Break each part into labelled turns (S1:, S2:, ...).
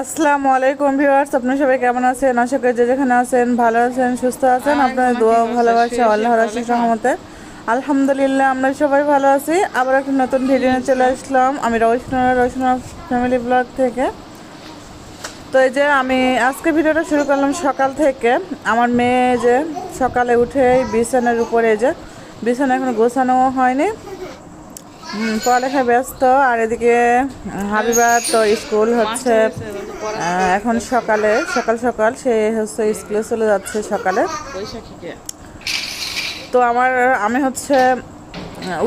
S1: আসসালামু আলাইকুম ভিউয়ার্স আপনারা সবাই কেমন আছেন? আশা করি যে যেখানে আছেন ভালো আছেন সুস্থ আছেন। আপনাদের দোয়া ভালোবাসা আল্লাহর আশিস রহমতে। আলহামদুলিল্লাহ আমরা সবাই ভালো আছি। আবার একটা নতুন ভিডিও নিয়ে চলে আসলাম। আমি রৌশনা রৌশনা ফ্যামিলি ব্লগ থেকে। তো এই যে আমি আজকে ভিডিওটা শুরু করলাম সকাল থেকে। আমার মেয়ে যে সকালে উঠে বিছানার উপরে যে বিছানা এখনও গোছানো হয়নি। পড়ালেখায় ব্যস্ত। আর এদিকে হাবিবার তো স্কুল হচ্ছে। এখন সকালে সকাল সকাল সে হচ্ছে স্কুলে চলে যাচ্ছে সকালে। তো আমার আমি হচ্ছে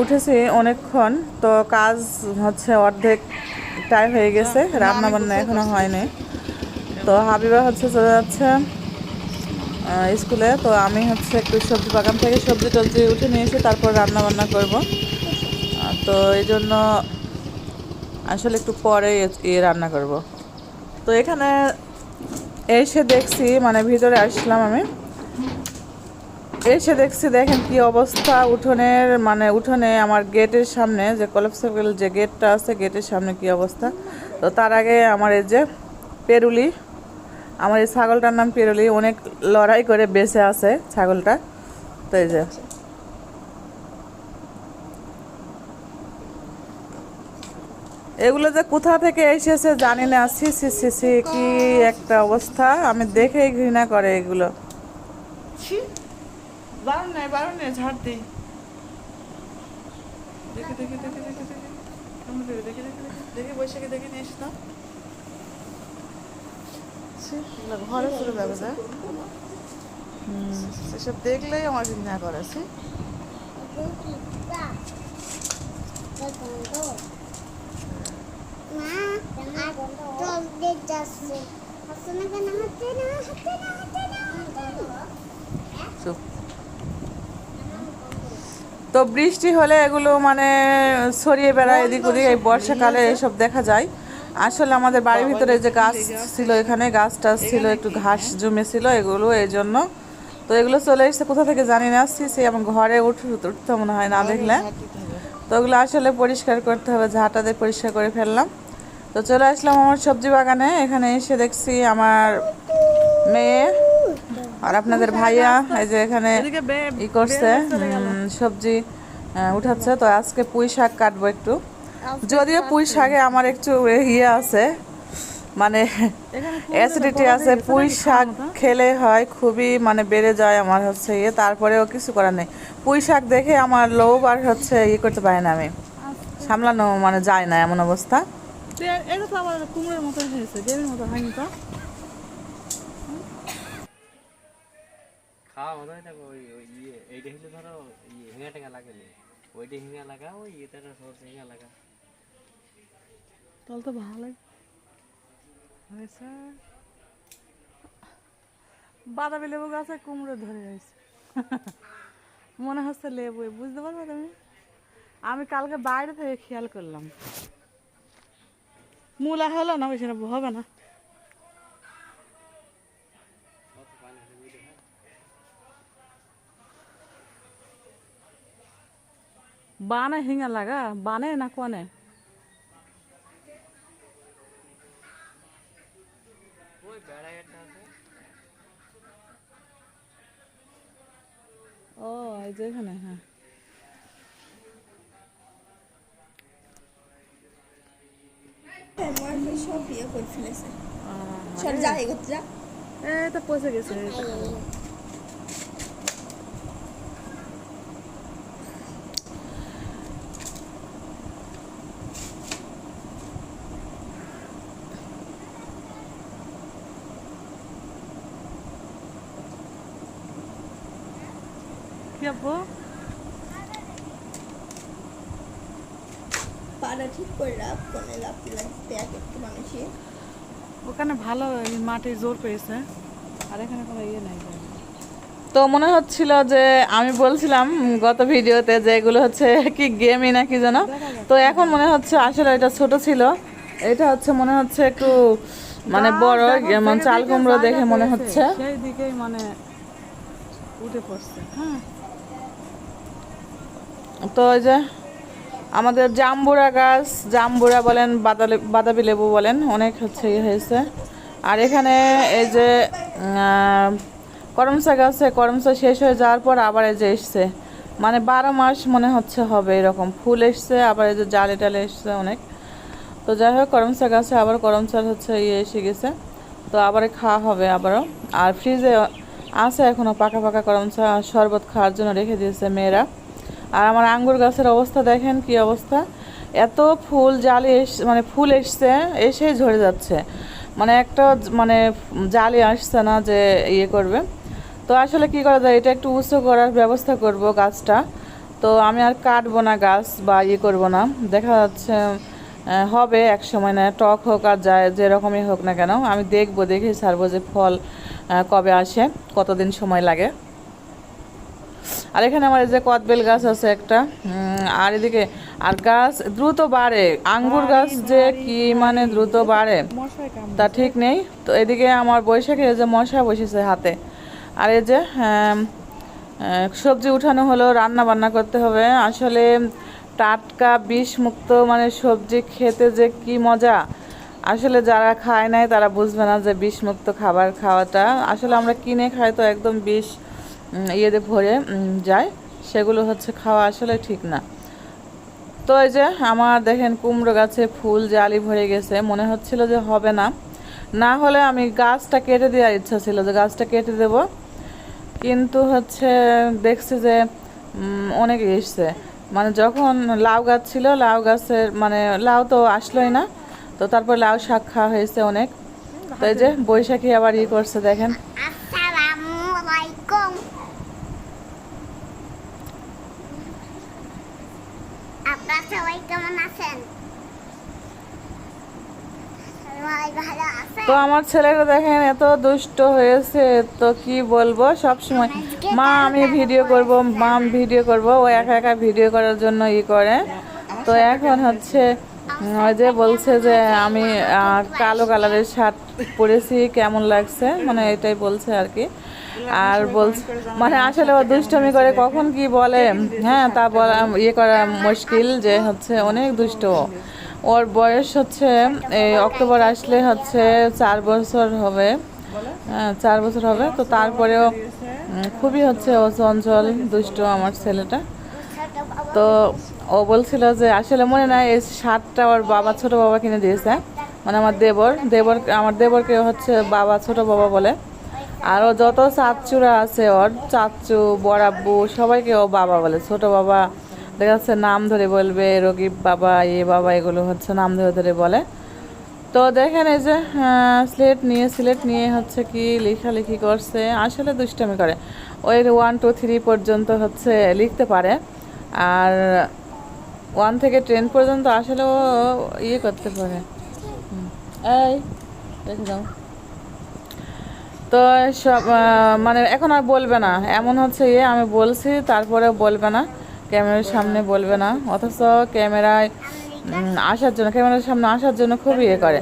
S1: উঠেছি অনেকক্ষণ। তো কাজ হচ্ছে অর্ধেক টাই হয়ে গেছে রান্না বান্না এখনও হয়নি। তো হাবিবা হচ্ছে চলে যাচ্ছে স্কুলে। তো আমি হচ্ছে একটু সবজি বাগান থেকে সবজি টবজি উঠে নিয়ে এসে তারপর রান্না বান্না করব। তো এই জন্য আসলে একটু পরে ইয়ে রান্না করব। তো এখানে এসে দেখছি মানে ভিতরে আসলাম আমি। এসে দেখছি, দেখেন কি অবস্থা, উঠোনের মানে উঠোনে আমার গেটের সামনে, যে কলেপসেবল যে গেটটা আছে, গেটের সামনে কি অবস্থা। তো তার আগে আমার এই যে পেরুলি, আমার এই ছাগলটার নাম পেরুলি, অনেক লড়াই করে বেঁচে আছে ছাগলটা। তো এই যে এগুলো যে কোথা থেকে এসেছে জানি না। সি সি সি সি কি একটা অবস্থা। আমি দেখেই ঘৃণা করে এগুলো।
S2: সেসব দেখলেই আমার ঘৃণা করে, ছি।
S1: চুপ। তো বৃষ্টি হলে এগুলো মানে ছড়িয়ে বেড়ায় এদিক ওদিক এই বর্ষাকালে এসব দেখা যায়। আসলে আমাদের বাড়ির ভিতরে যে গাছ ছিল এখানে গাছ টাছ ছিল একটু ঘাস জমে ছিল এগুলো এই জন্য। তো এগুলো চলে এসেছে কোথা থেকে জানি না আসছি সে আমার ঘরে উঠ উঠতে মনে হয় না দেখলে। তো ওগুলো আসলে পরিষ্কার করতে হবে ঝাঁটা দিয়ে পরিষ্কার করে ফেললাম। তো চলে আসলাম আমার সবজি বাগানে। এখানে এসে দেখছি আমার মেয়ে আর আপনাদের ভাইয়া এই যে এখানে ই করছে সবজি উঠাচ্ছে। তো আজকে পুঁই শাক কাটবো একটু। যদিও পুঁই শাকে আমার একটু ইয়ে আছে মানে অ্যাসিডিটি আছে। পুঁই শাক খেলে হয় খুবই মানে বেড়ে যায় আমার হচ্ছে ইয়ে তারপরেও কিছু করার নেই। পুঁই শাক দেখে আমার লোভ আর হচ্ছে ইয়ে করতে পারি না আমি। সামলানো মানে যায় না এমন অবস্থা।
S2: এটা তো আবার কুমড়োর মতো হয়েছে দেবীর মতো হয়নি তো?
S3: খাওয়া মতো হয় দেখো ওই ওই ইয়ে এইটা ধরো ইয়ে হিঙা টেঙা লাগেনি। ওইটা হিঙা লাগা ওই এটা সরষে হিঙা লাগা।
S2: তাহলে তো হয়েছে। বাদামি লেবু গাছে কুমড়ো ধরে রয়েছে। মনে হচ্ছে লেবু বুঝতে পারবে তুমি? আমি কালকে বাইরে থেকে খেয়াল করলাম। মূলা হলো না, বেশি না, হবে না। বানে হিঙা লাগা, বানে না কোনে?
S3: ওই
S2: ও, এই যে এখানে হ্যাঁ।
S4: সব বিয়ে করে ফেলেছে সব যা এগোতে যা
S2: এই তো পচে গেছে এই তো।
S4: ঠিক করে রাখ কোনে এক একটু মানুষই
S2: ওখানে ভালো মাটি জোর পেয়েছে আর এখানে কোনো ইয়ে নাই
S1: তো মনে হচ্ছিল যে আমি বলছিলাম গত ভিডিওতে যে এগুলো হচ্ছে কি গেমই নাকি যেন। তো এখন মনে হচ্ছে আসলে এটা ছোট ছিল। এটা হচ্ছে মনে হচ্ছে একটু মানে বড় যেমন চাল কুমড়ো দেখে মনে হচ্ছে।
S2: সেই দিকেই মানে উঠে পড়ছে হ্যাঁ।
S1: তো ওই যে আমাদের জাম্বুরা গাছ জাম্বুরা বলেন বাদালি বাদাবি লেবু বলেন অনেক হচ্ছে ইয়ে হয়েছে। আর এখানে এই যে আহ, করমচা গাছে করমচা শেষ হয়ে যাওয়ার পর আবার এই যে এসছে। মানে বারো মাস মনে হচ্ছে হবে এরকম। ফুল এসছে আবার এই যে জালে টালে এসছে অনেক। তো যাই হোক করমচা গাছে আবার করমচার হচ্ছে ইয়ে এসে গেছে। তো আবার খাওয়া হবে আবারও। আর ফ্রিজে আছে এখনও পাকা পাকা করমচা শরবত খাওয়ার জন্য রেখে দিয়েছে মেয়েরা। আর আমার আঙ্গুর গাছের অবস্থা দেখেন কি অবস্থা? এত ফুল, জালি মানে ফুল এসছে, এসেই ঝরে যাচ্ছে। মানে একটা মানে জালি আসছে না যে ইয়ে করবে। তো আসলে কি করা যায়? এটা একটু উঁচু করার ব্যবস্থা করব গাছটা। তো আমি আর কাটবো না গাছ বা ইয়ে করব না। দেখা যাচ্ছে হবে এক সময়, না টক হোক আর যায়, যেরকমই হোক না কেন। আমি দেখব, দেখে ছাড়বো যে ফল কবে আসে, কতদিন সময় লাগে। আর এখানে আমার এই যে কদবেল গাছ আছে একটা আর এদিকে আর গাছ দ্রুত বাড়ে। আঙ্গুর গাছ যে কি মানে দ্রুত বাড়ে তা ঠিক নেই। তো এদিকে আমার বৈশাখে এই যে মশা বসেছে হাতে। আর এই যে সবজি উঠানো হলো রান্না বান্না করতে হবে। আসলে টাটকা বিষ মুক্ত মানে সবজি খেতে যে কি মজা। আসলে যারা খায় নাই তারা বুঝবে না যে বিষ মুক্ত খাবার খাওয়াটা। আসলে আমরা কিনে খাই তো একদম বিষ। ইয়েতে ভরে যায়। সেগুলো হচ্ছে খাওয়া আসলে ঠিক না। তো এই যে আমার দেখেন কুমড়ো গাছে ফুল জালি ভরে গেছে, মনে হচ্ছিল যে হবে না। না হলে আমি গাছটা কেটে দেওয়ার ইচ্ছা ছিল যে গাছটা কেটে দেব। কিন্তু হচ্ছে দেখছি যে অনেক এসছে। মানে যখন লাউ গাছ ছিল, লাউ গাছের মানে লাউ তো আসলোই না। তো তারপর লাউ শাক খাওয়া হয়েছে অনেক। তো এই যে বৈশাখী আবার ই করছে, দেখেন
S4: আসসালামু আলাইকুম আপনারা সবাই কেমন আছেন সবাই ভালো আছেন
S1: তো আমার ছেলেটা দেখেন এত দুষ্ট হয়েছে, তো কি বলব? সব সময় মা, আমি ভিডিও করব, মা ভিডিও করব, ও একা একা ভিডিও করার জন্য ই করে। তো এখন হচ্ছে ওই যে বলছে যে আমি কালো কালারের শার্ট পরেছি, কেমন লাগছে? মানে এটাই বলছে আর কি। আর বলছে মানে আসলে ও দুষ্টমি করে কখন কি বলে? হ্যাঁ তা বলা ইয়ে করা মুশকিল যে হচ্ছে অনেক দুষ্ট। ওর বয়স হচ্ছে এই অক্টোবর আসলে হচ্ছে চার বছর হবে। চার বছর হবে। তো তারপরেও খুবই হচ্ছে ও চঞ্চল, দুষ্ট আমার ছেলেটা। তো ও বলছিল যে, আসলে মনে নাই এই শার্টটা ওর বাবা ছোট বাবা কিনে দিয়েছে। মানে আমার দেবর দেবর, আমার দেবরকে হচ্ছে বাবা ছোট বাবা বলে। আর ও যত চাচুরা আছে ওর চাচু বড়াব্বু সবাইকে ও বাবা বলে, ছোট বাবা দেখা যাচ্ছে নাম ধরে বলবে রগিব বাবা, এ বাবা, এগুলো হচ্ছে নাম ধরে ধরে বলে। তো দেখেন এই যে স্লেট নিয়ে স্লেট নিয়ে হচ্ছে কি লেখালেখি করছে, আসলে দুষ্টামি করে। ওই ওয়ান টু থ্রি পর্যন্ত হচ্ছে লিখতে পারে। আর ওয়ান থেকে টেন পর্যন্ত আসলে ও ইয়ে করতে পারে। এই, দেখে যাও। তো সব মানে এখন আর বলবে না। এমন হচ্ছে ইয়ে আমি বলছি তারপরে বলবে না। ক্যামেরার সামনে বলবে না, অথচ ক্যামেরায় আসার জন্য, ক্যামেরার সামনে আসার জন্য খুব ইয়ে করে।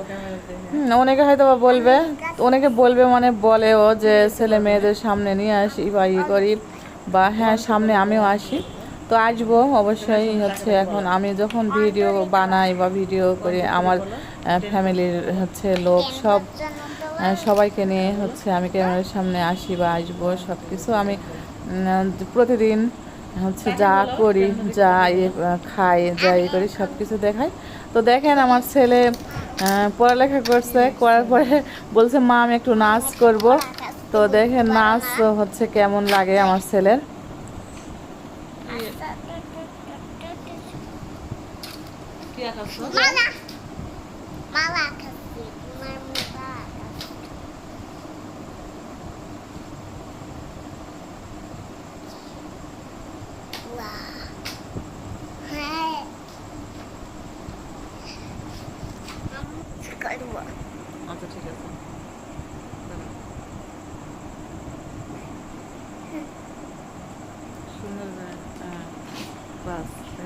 S1: অনেকে হয়তো বা বলবে, অনেকে বলবে মানে বলে ও যে ছেলে মেয়েদের সামনে নিয়ে আসি বা ইয়ে করি, বা হ্যাঁ সামনে আমিও আসি। তো আসব অবশ্যই, হচ্ছে এখন আমি যখন ভিডিও বানাই বা ভিডিও করি, আমার ফ্যামিলির হচ্ছে লোক সব সবাইকে নিয়ে হচ্ছে আমি ক্যামেরার সামনে আসি বা আসব সব কিছু আমি প্রতিদিন হচ্ছে যা করি যা ইয়ে খাই যা ইয়ে করি সব কিছু দেখাই। তো দেখেন আমার ছেলে আহ, পড়ালেখা করছে করার পরে বলছে মা আমি একটু নাচ করব। তো দেখেন নাচ হচ্ছে কেমন লাগে আমার ছেলের।
S4: মালা মালা খাচ্ছি তোমার মালা খাচ্ছি বাহ হ্যাঁ আমি করব
S1: আচ্ছা ঠিক আছে সুন্দর হ্যাঁ বাস হেভি আরেকটা
S4: আমি নাচ করছি সবাই দেখবেন হ্যাঁ
S1: নাচো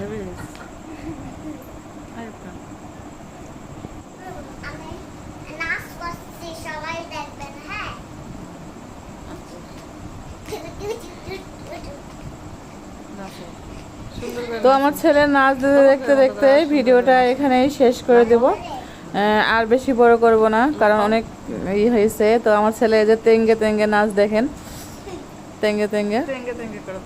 S1: তো আমার ছেলে নাচ দিতে দেখতে দেখতে ভিডিওটা এখানেই শেষ করে দেব। আহ, আর বেশি বড় করব না কারণ অনেক ই হয়েছে। তো আমার ছেলে যে তেঙ্গে তেঙ্গে নাচ দেখেন। তেঙ্গে তেঙ্গে।
S4: তেঙ্গে তেঙ্গে করে